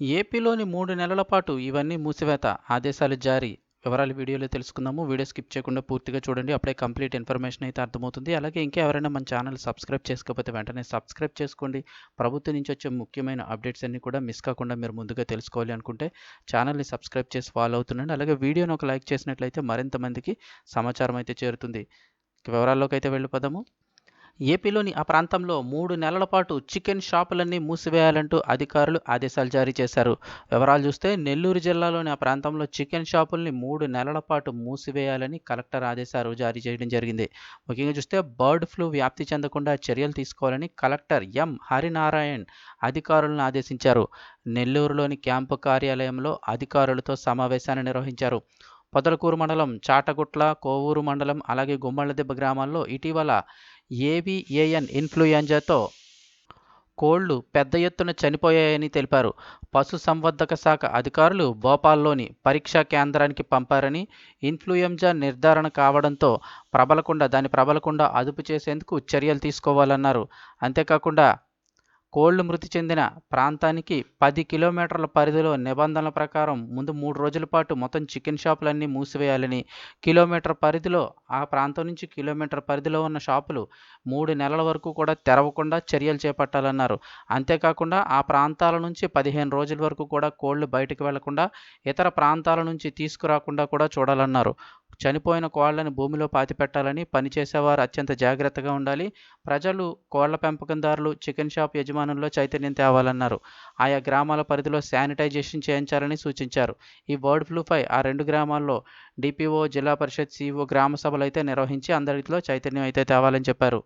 ఏపీలోని మూడు నెలల పాటు ఇవన్నీ మూసివేత ఆదేశాలు జారీ. వివరాలు వీడియోలో తెలుసుకుందాము. వీడియో స్కిప్ చేయకుండా పూర్తిగా చూడండి. అప్పుడే కంప్లీట్ ఇన్ఫర్మేషన్ అయితే అర్థమవుతుంది. అలాగే ఇంకా ఎవరైనా మన ఛానల్ సబ్స్క్రైబ్ చేసుకోకపోతే వెంటనే సబ్స్క్రైబ్ చేసుకోండి. ప్రభుత్వం నుంచి వచ్చే ముఖ్యమైన అప్డేట్స్ అన్ని కూడా మిస్ కాకుండా మీరు ముందుగా తెలుసుకోవాలి అనుకుంటే ఛానల్ని సబ్స్క్రైబ్ చేసి ఫాలో అవుతుండండి. అలాగే వీడియోని ఒక లైక్ చేసినట్లయితే మరింత మందికి సమాచారం అయితే చేరుతుంది. వివరాల్లోకి అయితే వెళ్ళిపోదాము. ఏపీలోని ఆ ప్రాంతంలో మూడు నెలల పాటు చికెన్ షాపులన్నీ మూసివేయాలంటూ అధికారులు ఆదేశాలు జారీ చేశారు. వివరాలు చూస్తే నెల్లూరు జిల్లాలోని ఆ ప్రాంతంలో చికెన్ షాపుల్ని మూడు నెలల పాటు మూసివేయాలని కలెక్టర్ ఆదేశాలు జారీ చేయడం జరిగింది. ముఖ్యంగా చూస్తే బర్డ్ ఫ్లూ వ్యాప్తి చెందకుండా చర్యలు తీసుకోవాలని కలెక్టర్ ఎం. హరినారాయణ్ అధికారులను ఆదేశించారు. నెల్లూరులోని క్యాంపు కార్యాలయంలో అధికారులతో సమావేశాన్ని నిర్వహించారు. పొదలకూరు మండలం చాటగుట్ల కోవూరు మండలం అలాగే గుమ్మళ్ళదెబ్బ గ్రామాల్లో ఇటీవల ఏవిఏఎన్ ఇన్ఫ్లుయెంజాతో కోళ్ళు పెద్ద ఎత్తున చనిపోయాయని తెలిపారు. పశు సంవర్ధక శాఖ అధికారులు భోపాల్లోని పరీక్షా కేంద్రానికి పంపారని ఇన్ఫ్లుయెంజా నిర్ధారణ కావడంతో ప్రబలకుండా దాని ప్రబలకుండా అదుపు చేసేందుకు చర్యలు తీసుకోవాలన్నారు. అంతేకాకుండా కోళ్ళు మృతి చెందిన ప్రాంతానికి పది కిలోమీటర్ల పరిధిలో నిబంధనల ప్రకారం ముందు మూడు రోజుల పాటు మొత్తం చికెన్ షాపులన్నీ మూసివేయాలని కిలోమీటర్ పరిధిలో ఆ ప్రాంతం నుంచి కిలోమీటర్ పరిధిలో ఉన్న షాపులు మూడు నెలల వరకు కూడా తెరవకుండా చర్యలు చేపట్టాలన్నారు. అంతేకాకుండా ఆ ప్రాంతాల నుంచి పదిహేను రోజుల వరకు కూడా కోళ్ళు బయటకు వెళ్ళకుండా ఇతర ప్రాంతాల నుంచి తీసుకురాకుండా కూడా చూడాలన్నారు. చనిపోయిన కోళ్ళను భూమిలో పాతిపెట్టాలని పనిచేసేవారు అత్యంత జాగ్రత్తగా ఉండాలి. ప్రజలు కోళ్ళ పెంపకందారులు చికెన్ షాప్ యజమానుల్లో చైతన్యం తేవాలన్నారు. ఆయా గ్రామాల పరిధిలో శానిటైజేషన్ చేయించాలని సూచించారు. ఈ బర్డ్ ఫ్లూపై ఆ రెండు గ్రామాల్లో డిపిఓ జిల్లా పరిషత్ సిఇఓ గ్రామ సభలు అయితే నిర్వహించి అందరిలో చైతన్యం అయితే తేవాలని చెప్పారు.